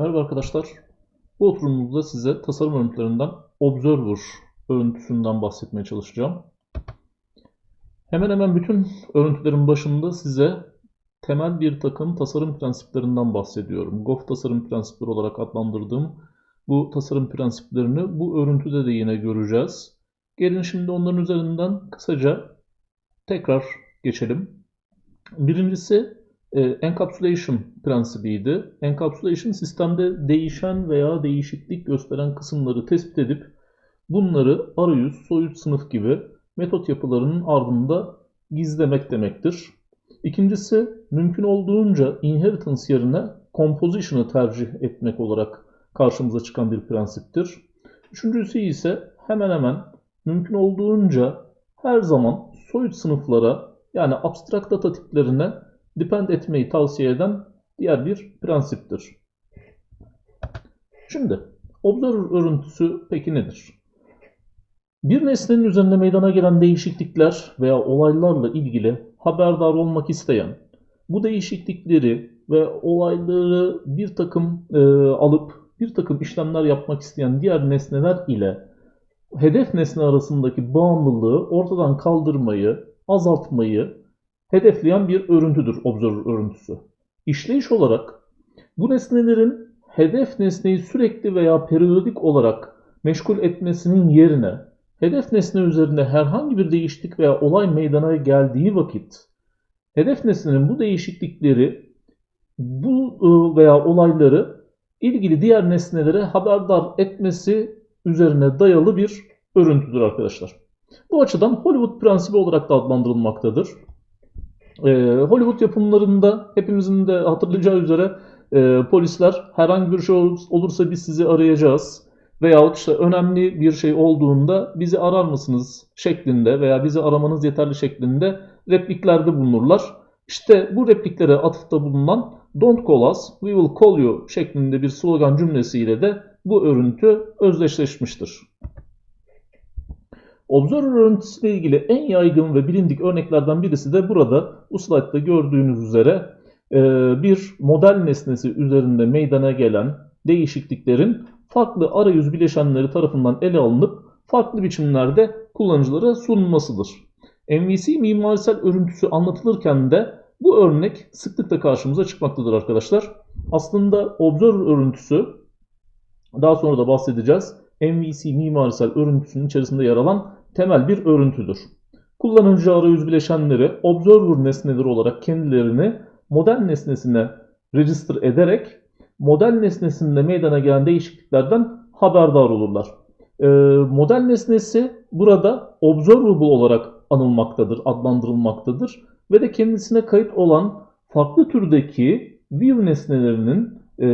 Merhaba arkadaşlar. Bu oturumumuzda size tasarım örüntülerinden Observer örüntüsünden bahsetmeye çalışacağım. Hemen hemen bütün örüntülerin başında size temel bir takım tasarım prensiplerinden bahsediyorum. GOF tasarım prensipleri olarak adlandırdığım bu tasarım prensiplerini bu örüntüde de yine göreceğiz. Gelin şimdi onların üzerinden kısaca tekrar geçelim. Birincisi e, encapsulation prensibiydi. Encapsulation sistemde değişen veya değişiklik gösteren kısımları tespit edip bunları arayüz, soyut sınıf gibi metot yapılarının ardında gizlemek demektir. İkincisi mümkün olduğunca inheritance yerine composition'ı tercih etmek olarak karşımıza çıkan bir prensiptir. Üçüncüsü ise hemen hemen mümkün olduğunca her zaman soyut sınıflara yani abstract data tiplerine depend etmeyi tavsiye eden diğer bir prensiptir. Şimdi observer örüntüsü peki nedir? Bir nesnenin üzerinde meydana gelen değişiklikler veya olaylarla ilgili haberdar olmak isteyen, bu değişiklikleri ve olayları bir takım e, alıp bir takım işlemler yapmak isteyen diğer nesneler ile hedef nesne arasındaki bağımlılığı ortadan kaldırmayı, azaltmayı hedefleyen bir örüntüdür observer örüntüsü. İşleyiş olarak bu nesnelerin hedef nesneyi sürekli veya periyodik olarak meşgul etmesinin yerine hedef nesne üzerinde herhangi bir değişiklik veya olay meydana geldiği vakit hedef nesnenin bu değişiklikleri bu ıı, veya olayları ilgili diğer nesnelere haberdar etmesi üzerine dayalı bir örüntüdür arkadaşlar. Bu açıdan Hollywood prensibi olarak da adlandırılmaktadır. Ee, Hollywood yapımlarında hepimizin de hatırlayacağı üzere e, polisler herhangi bir şey olursa biz sizi arayacağız veyahut işte önemli bir şey olduğunda bizi arar mısınız şeklinde veya bizi aramanız yeterli şeklinde repliklerde bulunurlar. İşte bu repliklere atıfta bulunan Don't call us, we will call you şeklinde bir slogan cümlesiyle de bu örüntü özdeşleşmiştir. Observer örüntüsüyle ilgili en yaygın ve bilindik örneklerden birisi de burada bu slaytta gördüğünüz üzere e, bir model nesnesi üzerinde meydana gelen değişikliklerin farklı arayüz bileşenleri tarafından ele alınıp farklı biçimlerde kullanıcılara sunulmasıdır. MVC mimarisel örüntüsü anlatılırken de bu örnek sıklıkla karşımıza çıkmaktadır arkadaşlar. Aslında Observer örüntüsü daha sonra da bahsedeceğiz. MVC mimarisel örüntüsünün içerisinde yer alan temel bir örüntüdür. Kullanıcı arayüz bileşenleri observer nesneleri olarak kendilerini model nesnesine register ederek model nesnesinde meydana gelen değişikliklerden haberdar olurlar. Ee, model nesnesi burada observable olarak anılmaktadır, adlandırılmaktadır ve de kendisine kayıt olan farklı türdeki view nesnelerinin e,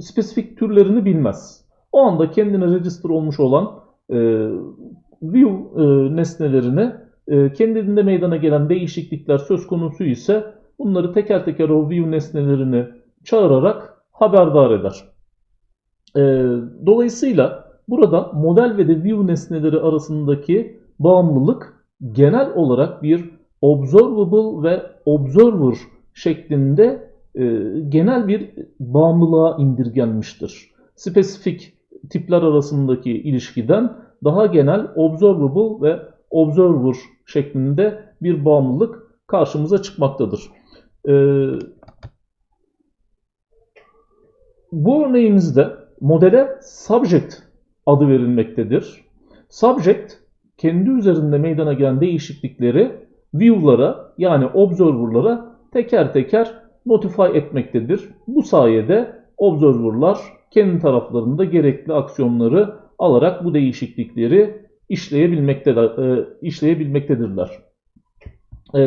spesifik türlerini bilmez. O anda kendine register olmuş olan e, view e, nesnelerini e, kendinde meydana gelen değişiklikler söz konusu ise bunları teker teker o view nesnelerini çağırarak haberdar eder. E, dolayısıyla burada model ve de view nesneleri arasındaki bağımlılık genel olarak bir observable ve observer şeklinde e, genel bir bağımlılığa indirgenmiştir. Spesifik tipler arasındaki ilişkiden daha genel observable ve observer şeklinde bir bağımlılık karşımıza çıkmaktadır. Ee, bu örneğimizde modele subject adı verilmektedir. Subject kendi üzerinde meydana gelen değişiklikleri view'lara yani observer'lara teker teker notify etmektedir. Bu sayede observer'lar kendi taraflarında gerekli aksiyonları alarak bu değişiklikleri işleyebilmektedir, e, işleyebilmektedirler. E,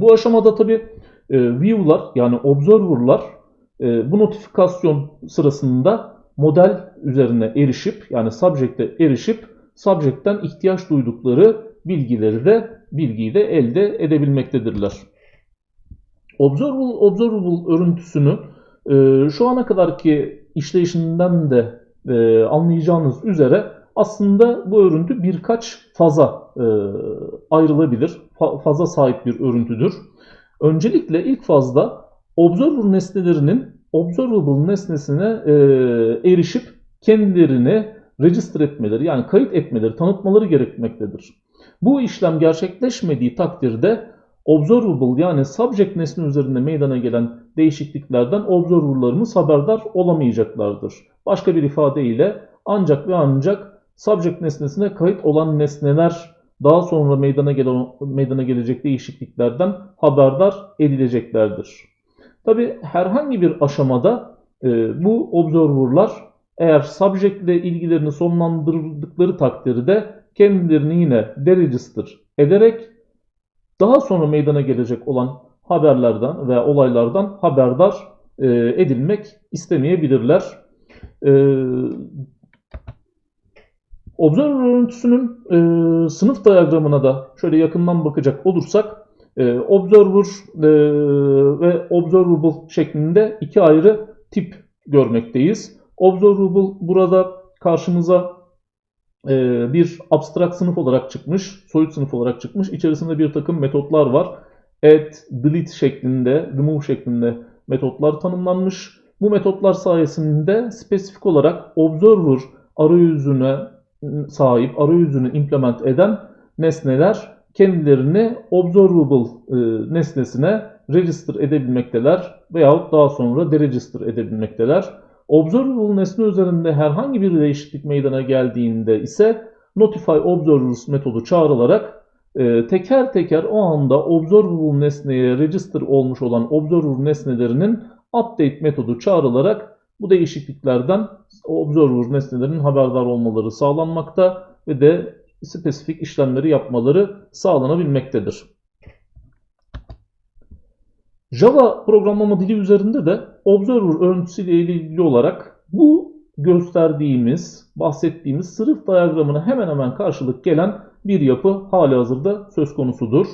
bu aşamada tabi e, view'lar yani observer'lar bu notifikasyon sırasında model üzerine erişip yani subject'e erişip subject'ten ihtiyaç duydukları bilgileri de bilgiyi de elde edebilmektedirler. Observable, observable örüntüsünü şu ana kadarki işleyişinden de e, anlayacağınız üzere aslında bu örüntü birkaç faza e, ayrılabilir. Fa faza sahip bir örüntüdür. Öncelikle ilk fazda observer nesnelerinin observable nesnesine e, erişip kendilerini register etmeleri yani kayıt etmeleri, tanıtmaları gerekmektedir. Bu işlem gerçekleşmediği takdirde observable yani subject nesne üzerinde meydana gelen değişikliklerden observerlarımız haberdar olamayacaklardır. Başka bir ifadeyle ancak ve ancak subject nesnesine kayıt olan nesneler daha sonra meydana, gelen, meydana gelecek değişikliklerden haberdar edileceklerdir. Tabi herhangi bir aşamada e, bu observerlar eğer subject ile ilgilerini sonlandırdıkları takdirde kendilerini yine deregister ederek daha sonra meydana gelecek olan haberlerden veya olaylardan haberdar e, edilmek istemeyebilirler. E, Observer örüntüsünün e, sınıf diyagramına da şöyle yakından bakacak olursak e, Observer e, ve Observable şeklinde iki ayrı tip görmekteyiz. Observable burada karşımıza e, bir abstrakt sınıf olarak çıkmış, soyut sınıf olarak çıkmış. İçerisinde bir takım metotlar var. Add, delete şeklinde, remove şeklinde metotlar tanımlanmış. Bu metotlar sayesinde spesifik olarak Observer arayüzüne sahip, arayüzünü implement eden nesneler kendilerini observable e, nesnesine register edebilmekteler veyahut daha sonra deregister edebilmekteler. Observable nesne üzerinde herhangi bir değişiklik meydana geldiğinde ise notify observers metodu çağrılarak e, teker teker o anda observable nesneye register olmuş olan observer nesnelerinin update metodu çağrılarak bu değişikliklerden observer nesnelerinin haberdar olmaları sağlanmakta ve de spesifik işlemleri yapmaları sağlanabilmektedir. Java programlama dili üzerinde de observer örüntüsüyle ilgili olarak bu gösterdiğimiz, bahsettiğimiz sınıf diyagramına hemen hemen karşılık gelen bir yapı hali hazırda söz konusudur.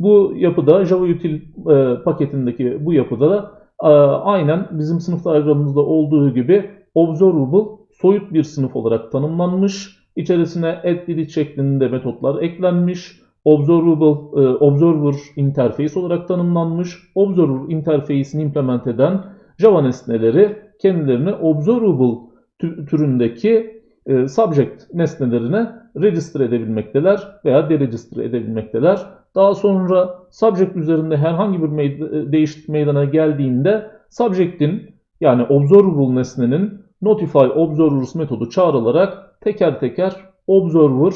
Bu yapıda Java Util e, paketindeki bu yapıda da e, aynen bizim sınıf diyagramımızda olduğu gibi observable soyut bir sınıf olarak tanımlanmış. İçerisine add şeklinde metotlar eklenmiş. Observable, e, observer interface olarak tanımlanmış. Observer interface'ini implement eden Java nesneleri kendilerini observable türündeki e, subject nesnelerine register edebilmekteler veya deregister edebilmekteler. Daha sonra subject üzerinde herhangi bir meyd değişiklik meydana geldiğinde subject'in yani observable nesnenin notify observers metodu çağrılarak teker teker observer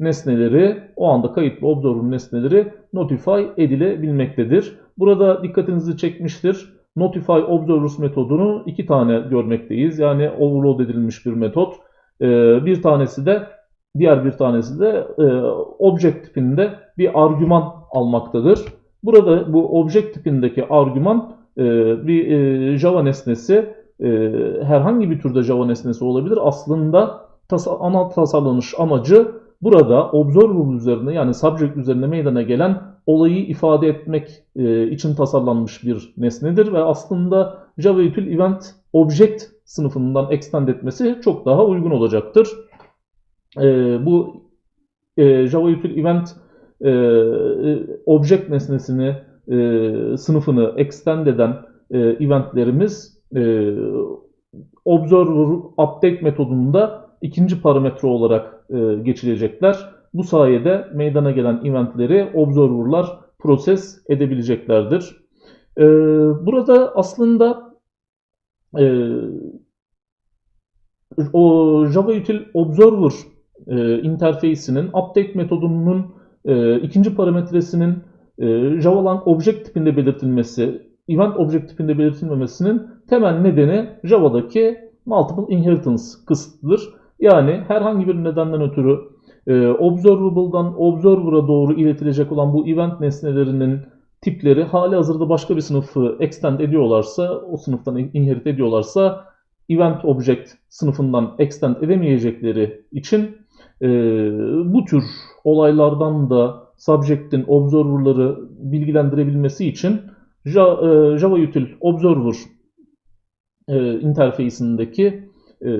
nesneleri, o anda kayıtlı observer nesneleri notify edilebilmektedir. Burada dikkatinizi çekmiştir. Notify observers metodunu iki tane görmekteyiz. Yani overload edilmiş bir metot. Ee, bir tanesi de diğer bir tanesi de e, object tipinde bir argüman almaktadır. Burada bu object tipindeki argüman e, bir e, Java nesnesi herhangi bir türde Java nesnesi olabilir. Aslında ana tasarlanış amacı burada observable üzerine yani subject üzerine meydana gelen olayı ifade etmek için tasarlanmış bir nesnedir ve aslında Java util event object sınıfından extend etmesi çok daha uygun olacaktır. Bu Java util event object nesnesini sınıfını extend eden eventlerimiz observer update metodunda ikinci parametre olarak geçilecekler. Bu sayede meydana gelen eventleri observer'lar proses edebileceklerdir. Burada aslında o Java Util Observer interface'inin update metodunun ikinci parametresinin Java object tipinde belirtilmesi, event object tipinde belirtilmemesinin temel nedeni Java'daki multiple inheritance kısıtıdır. Yani herhangi bir nedenden ötürü e, observable'dan observer'a doğru iletilecek olan bu event nesnelerinin tipleri hali hazırda başka bir sınıfı extend ediyorlarsa, o sınıftan inherit ediyorlarsa event object sınıfından extend edemeyecekleri için e, bu tür olaylardan da subject'in observer'ları bilgilendirebilmesi için e, Java Util Observer e, interface'indeki e,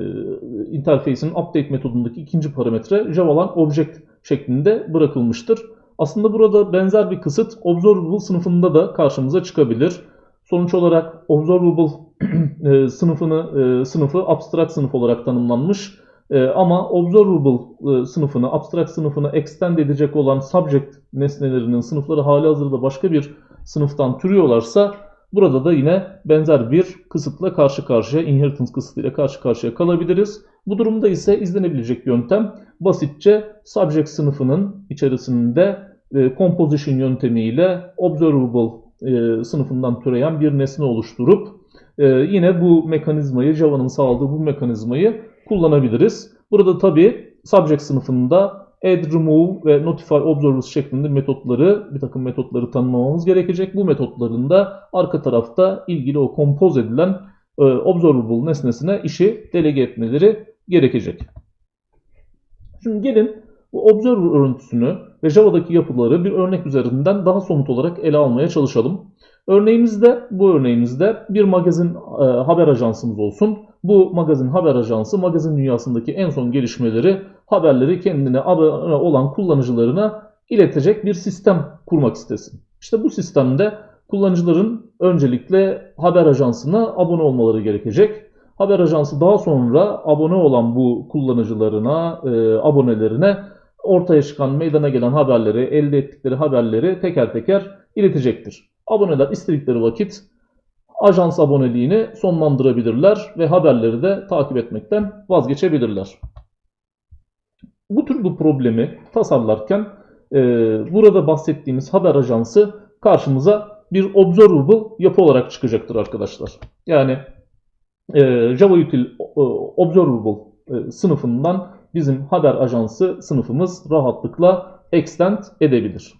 interface'in update metodundaki ikinci parametre Javalan object şeklinde bırakılmıştır. Aslında burada benzer bir kısıt observable sınıfında da karşımıza çıkabilir. Sonuç olarak observable e, sınıfını sınıfı abstract sınıf olarak tanımlanmış. E, ama observable e, sınıfını, abstract sınıfını extend edecek olan subject nesnelerinin sınıfları hali hazırda başka bir sınıftan türüyorlarsa burada da yine benzer bir kısıtla karşı karşıya, inheritance kısıtıyla karşı karşıya kalabiliriz. Bu durumda ise izlenebilecek yöntem basitçe subject sınıfının içerisinde e, composition yöntemiyle observable e, sınıfından türeyen bir nesne oluşturup yine bu mekanizmayı, Java'nın sağladığı bu mekanizmayı kullanabiliriz. Burada tabi subject sınıfında add, remove ve notify observers şeklinde metotları, bir takım metotları tanımlamamız gerekecek. Bu metotların da arka tarafta ilgili o kompoz edilen e, observable nesnesine işi delege etmeleri gerekecek. Şimdi gelin bu observer örüntüsünü ve Java'daki yapıları bir örnek üzerinden daha somut olarak ele almaya çalışalım. Örneğimizde, bu örneğimizde bir magazin e, haber ajansımız olsun. Bu magazin haber ajansı magazin dünyasındaki en son gelişmeleri, haberleri kendine abone olan kullanıcılarına iletecek bir sistem kurmak istesin. İşte bu sistemde kullanıcıların öncelikle haber ajansına abone olmaları gerekecek. Haber ajansı daha sonra abone olan bu kullanıcılarına, e, abonelerine ortaya çıkan, meydana gelen haberleri, elde ettikleri haberleri teker teker iletecektir. Aboneler istedikleri vakit ajans aboneliğini sonlandırabilirler ve haberleri de takip etmekten vazgeçebilirler. Bu tür bu problemi tasarlarken e, burada bahsettiğimiz haber ajansı karşımıza bir observable yapı olarak çıkacaktır arkadaşlar. Yani e, Java Util e, Observable e, sınıfından bizim haber ajansı sınıfımız rahatlıkla extend edebilir.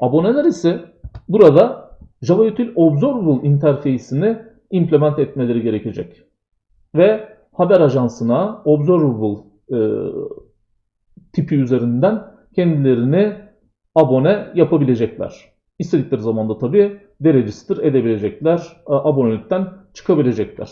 Aboneler ise burada Java Util Observable interface'ini implement etmeleri gerekecek. Ve haber ajansına Observable e, tipi üzerinden kendilerini abone yapabilecekler. İstedikleri zaman da tabii deregister edebilecekler, abonelikten çıkabilecekler.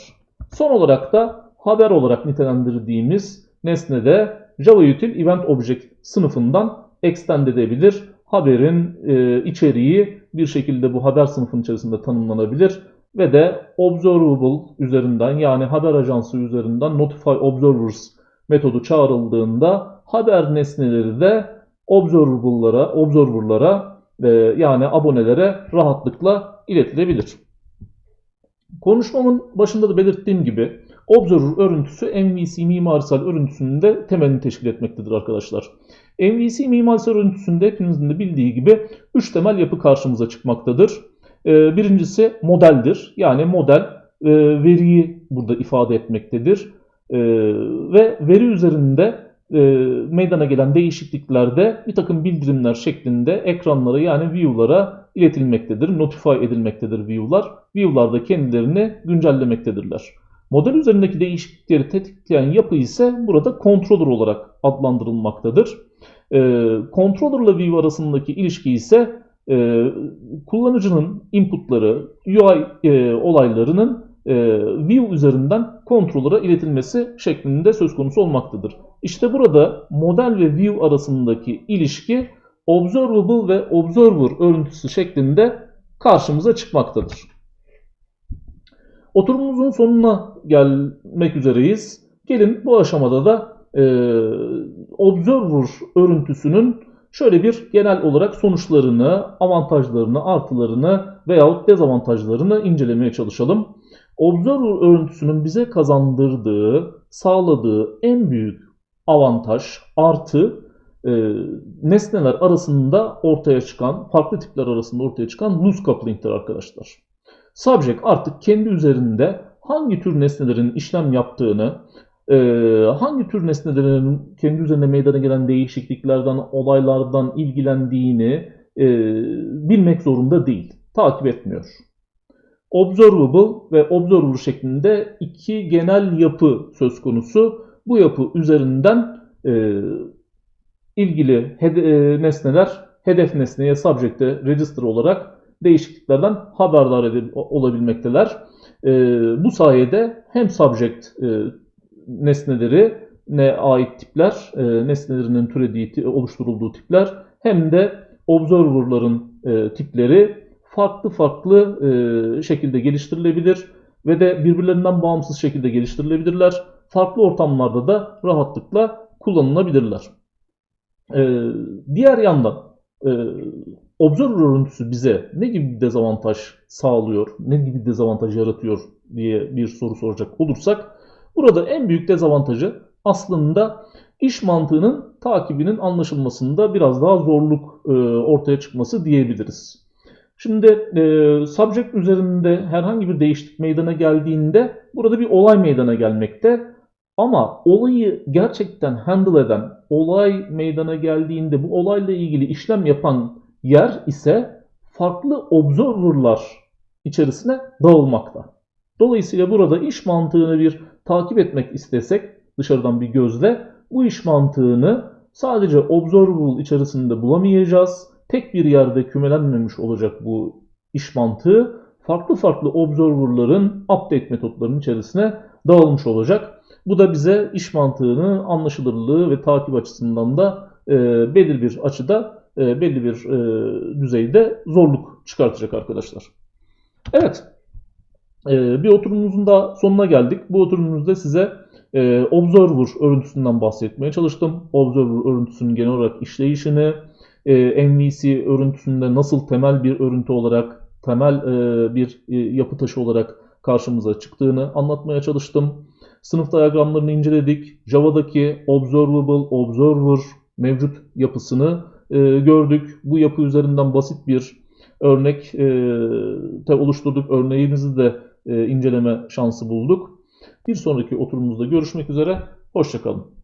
Son olarak da haber olarak nitelendirdiğimiz nesnede Java Util Event Object sınıfından extend edebilir. Haberin e, içeriği bir şekilde bu haber sınıfının içerisinde tanımlanabilir ve de observable üzerinden yani haber ajansı üzerinden notify observers metodu çağrıldığında haber nesneleri de observable'lara, observer'lara e, yani abonelere rahatlıkla iletilebilir. Konuşmamın başında da belirttiğim gibi Observer örüntüsü MVC mimarisal örüntüsünün de temelini teşkil etmektedir arkadaşlar. MVC mimarisal örüntüsünde hepinizin de bildiği gibi 3 temel yapı karşımıza çıkmaktadır. Ee, birincisi modeldir. Yani model e, veriyi burada ifade etmektedir. Ee, ve veri üzerinde e, meydana gelen değişikliklerde bir takım bildirimler şeklinde ekranlara yani view'lara iletilmektedir. Notify edilmektedir view'lar. View'lar da kendilerini güncellemektedirler. Model üzerindeki değişiklikleri tetikleyen yapı ise burada controller olarak adlandırılmaktadır. E, controller ile view arasındaki ilişki ise e, kullanıcının inputları, UI e, olaylarının e, view üzerinden controller'a iletilmesi şeklinde söz konusu olmaktadır. İşte burada model ve view arasındaki ilişki observable ve observer örüntüsü şeklinde karşımıza çıkmaktadır. Oturumumuzun sonuna gelmek üzereyiz. Gelin bu aşamada da e, observer örüntüsünün şöyle bir genel olarak sonuçlarını, avantajlarını, artılarını veyahut dezavantajlarını incelemeye çalışalım. Observer örüntüsünün bize kazandırdığı, sağladığı en büyük avantaj, artı e, nesneler arasında ortaya çıkan, farklı tipler arasında ortaya çıkan loose coupling'tir arkadaşlar. Subject artık kendi üzerinde hangi tür nesnelerin işlem yaptığını, e, hangi tür nesnelerin kendi üzerinde meydana gelen değişikliklerden, olaylardan ilgilendiğini e, bilmek zorunda değil. Takip etmiyor. Observable ve observer şeklinde iki genel yapı söz konusu. Bu yapı üzerinden e, ilgili hede, nesneler hedef nesneye subject'e register olarak değişikliklerden haberdar edil- olabilmekteler. E, bu sayede hem subject e, nesneleri ne ait tipler, e, nesnelerinin türediği, oluşturulduğu tipler hem de observer'ların e, tipleri farklı farklı e, şekilde geliştirilebilir ve de birbirlerinden bağımsız şekilde geliştirilebilirler. Farklı ortamlarda da rahatlıkla kullanılabilirler. E, diğer yandan e, observer örüntüsü bize ne gibi bir dezavantaj sağlıyor, ne gibi dezavantaj yaratıyor diye bir soru soracak olursak burada en büyük dezavantajı aslında iş mantığının takibinin anlaşılmasında biraz daha zorluk e, ortaya çıkması diyebiliriz. Şimdi e, subject üzerinde herhangi bir değişiklik meydana geldiğinde burada bir olay meydana gelmekte. Ama olayı gerçekten handle eden, olay meydana geldiğinde bu olayla ilgili işlem yapan yer ise farklı observer'lar içerisine dağılmakta. Dolayısıyla burada iş mantığını bir takip etmek istesek dışarıdan bir gözle bu iş mantığını sadece observable içerisinde bulamayacağız. Tek bir yerde kümelenmemiş olacak bu iş mantığı. Farklı farklı observer'ların update metotlarının içerisine dağılmış olacak. Bu da bize iş mantığını anlaşılırlığı ve takip açısından da e, belirli bir açıda, e, belli bir e, düzeyde zorluk çıkartacak arkadaşlar. Evet, e, bir oturumumuzun da sonuna geldik. Bu oturumumuzda size e, Observer örüntüsünden bahsetmeye çalıştım. Observer örüntüsünün genel olarak işleyişini, e, MVC örüntüsünde nasıl temel bir örüntü olarak, temel e, bir e, yapı taşı olarak karşımıza çıktığını anlatmaya çalıştım. Sınıf diyagramlarını inceledik. Java'daki observable, observer mevcut yapısını e, gördük. Bu yapı üzerinden basit bir örnek e, oluşturduk. Örneğimizi de e, inceleme şansı bulduk. Bir sonraki oturumumuzda görüşmek üzere. Hoşçakalın.